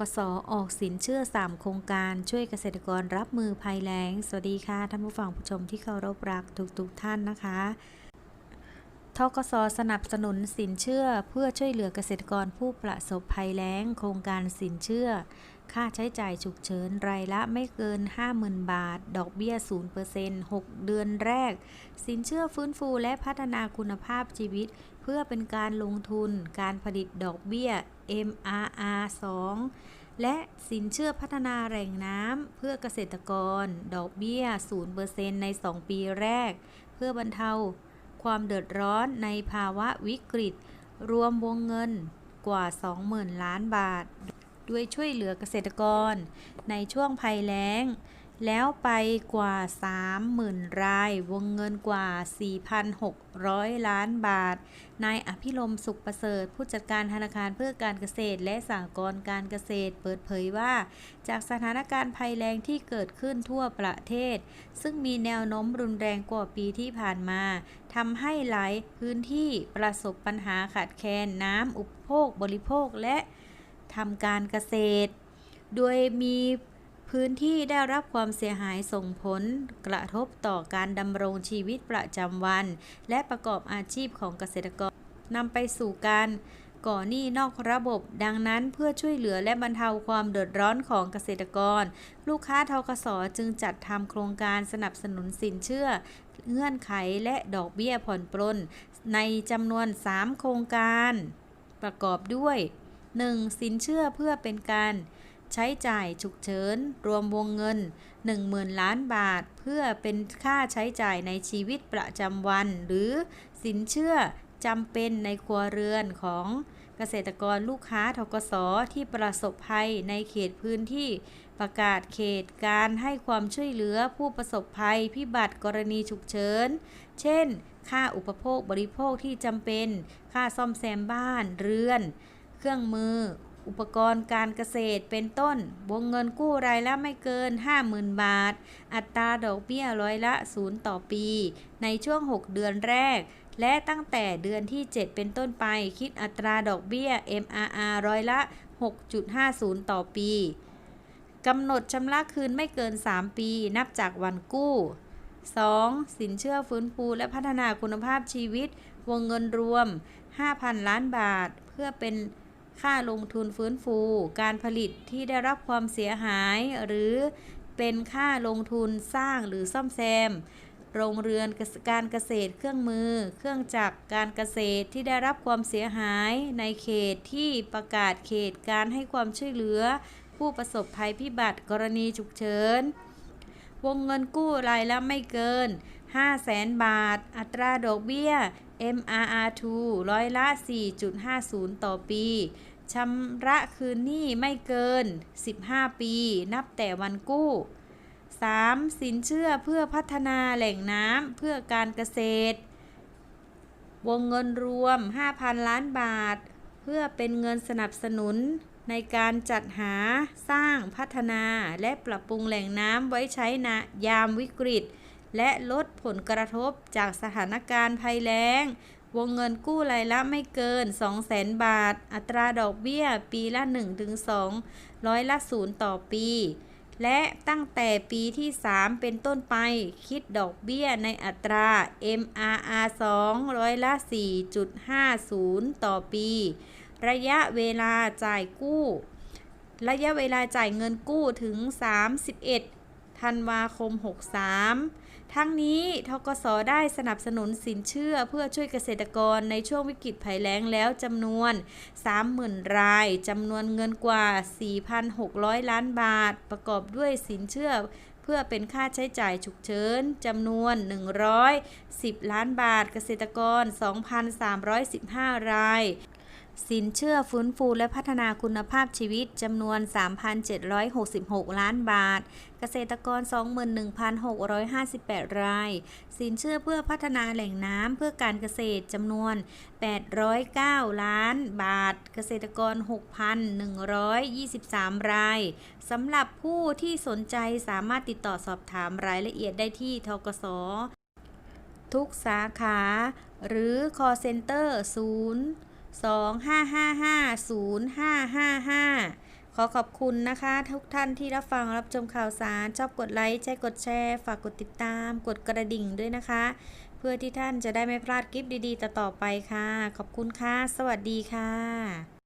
กสออกสินเชื่อ 3 โครงการช่วยเกษตรกรรับมือภัยแล้ง สวัสดีค่ะ ท่านผู้ฟังผู้ชมที่เคารพรักทุกๆทท่านนะคะทกสสนับสนุนสินเชื่อเพื่อช่วยเหลือเกษตรกรผู้ประสบภัยแล้ง โครงการสินเชื่อ ค่าใช้จ่ายฉุกเฉินรายละไม่เกิน 50,000 บาท ดอกเบี้ย 0% 6 เดือนแรก สินเชื่อฟื้นฟูและพัฒนาคุณภาพชีวิต เพื่อเป็นการลงทุน การผลิตดอกเบี้ย MRR 2 และสินเชื่อพัฒนาแหล่งน้ำเพื่อเกษตรกร ดอกเบี้ย 0%ใน 2 ปีแรก เพื่อบรรเทาความเดือดร้อนในภาวะวิกฤต รวมวงเงินกว่า 20,000 ล้านบาท ด้วยช่วยเหลือเกษตรกร ในช่วงภัยแล้ง แล้วไปกว่า 30,000 ราย วงเงินกว่า 4,600 ล้านบาท นายอภิรมสุขประเสริฐ ผู้จัดการธนาคารเพื่อการเกษตรและสหกรณ์การเกษตร เปิดเผยว่า จากสถานการณ์ภัยแล้งที่เกิดขึ้นทั่วประเทศ ซึ่งมีแนวโน้มรุนแรงกว่าปีที่ผ่านมาทำให้หลายพื้นที่ประสบปัญหาขาดแคลนน้ำอุปโภคบริโภคและ ทำการเกษตร โดยมีพื้นที่ได้รับความเสียหายส่งผลกระทบต่อการดำรงชีวิตประจำวัน และประกอบอาชีพของเกษตรกรนำไปสู่การก่อหนี้นอกระบบ ดังนั้นเพื่อช่วยเหลือและบรรเทาความเดือดร้อนของเกษตรกร ลูกค้าทกสจึงจัดทำโครงการสนับสนุนสินเชื่อ เงื่อนไขและดอกเบี้ยผ่อนปลนในจำนวน 3 โครงการ ประกอบด้วย 1. สินเชื่อเพื่อเป็นการใช้จ่ายฉุกเฉิน รวมวงเงิน 10,000 ล้านบาท เพื่อเป็นค่าใช้จ่ายในชีวิตประจำวัน หรือสินเชื่อจำเป็นในครัวเรือนของเกษตรกรลูกค้าทกสที่ประสบภัยในเขตพื้นที่ประกาศเขตการให้ความช่วยเหลือผู้ประสบภัยพิบัติกรณีฉุกเฉิน เช่น ค่าอุปโภคบริโภคที่จำเป็น ค่าซ่อมแซมบ้านเรือน เครื่องมือ อุปกรณ์การเกษตรเป็นต้น วงเงินกู้รายละไม่เกิน 50,000 บาท อัตราดอกเบี้ยร้อยละ0ต่อปี ในช่วง 6 เดือนแรก และตั้งแต่เดือนที่ 7 เป็นต้นไป คิดอัตราดอกเบี้ย MRR ร้อยละ 6.50 ต่อปีกำหนดชำระคืนไม่เกิน 3 ปี นับจากวันกู้ 2. สินเชื่อฟื้นฟูและพัฒนาคุณภาพชีวิต วงเงินรวม 5,000 ล้านบาท เพื่อเป็น ค่าลงทุนฟื้นฟู การผลิตที่ได้รับความเสียหาย หรือเป็นค่าลงทุนสร้างหรือซ่อมแซม โรงเรือนการเกษตรเครื่องมือ เครื่องจักรการเกษตรที่ได้รับความเสียหายในเขตที่ประกาศเขตการให้ความช่วยเหลือ ผู้ประสบภัยพิบัติกรณีฉุกเฉิน วงเงินกู้รายละไม่เกิน 500,000 บาท อัตราดอกเบี้ย MRR2 ร้อยละ 4.50 ต่อปีชำระคืนหนี้ไม่เกิน 15 ปี นับแต่วันกู้ 3. สินเชื่อเพื่อพัฒนาแหล่งน้ำเพื่อการเกษตร วงเงินรวม 5,000 ล้านบาท เพื่อเป็นเงินสนับสนุนในการจัดหาสร้างพัฒนาและปรับปรุงแหล่งน้ำไว้ใช้นายามวิกฤต และลดผลกระทบจากสถานการณ์ภัยแล้ง วงเงินกู้รายละไม่เกิน 200,000 บาท อัตราดอกเบี้ยปีละ 1-2 ร้อยละ 0 ต่อปี และตั้งแต่ปีที่ 3 เป็นต้นไป คิดดอกเบี้ยในอัตรา MRR 2 ร้อยละ 4.50 ต่อปี ระยะเวลาจ่ายกู้ ระยะเวลาจ่ายเงินกู้ถึง 31 ธันวาคม 63 ทั้งนี้ทกสได้สนับสนุนสินเชื่อเพื่อช่วยเกษตรกรในช่วงวิกฤตภัยแล้งแล้วจำนวน 30,000 รายจำนวนเงินกว่า 4,600 ล้านบาท ประกอบด้วยสินเชื่อเพื่อเป็นค่าใช้จ่ายฉุกเฉินจำนวน 110 ล้านบาท เกษตรกร 2,315 ราย สินเชื่อฟื้นฟูและพัฒนาคุณภาพชีวิตจำนวน 3,766 ล้านบาท เกษตรกร 21,658 ราย สินเชื่อเพื่อพัฒนาแหล่งน้ำเพื่อการเกษตรจำนวน 809 ล้านบาท เกษตรกร 6,123 รายสำหรับผู้ที่สนใจสามารถติดต่อสอบถามรายละเอียดได้ที่ทกสทุกสาขา หรือ call center 0 2555 0555 ขอขอบคุณนะคะ ทุกท่านที่รับฟังรับชมข่าวสาร ชอบกดไลค์ใช่กดแชร์ ฝากกดติดตาม กดกระดิ่งด้วยนะคะ เพื่อที่ท่านจะได้ไม่พลาดคลิปดีๆ ต่อๆไปค่ะ ขอบคุณค่ะ สวัสดีค่ะ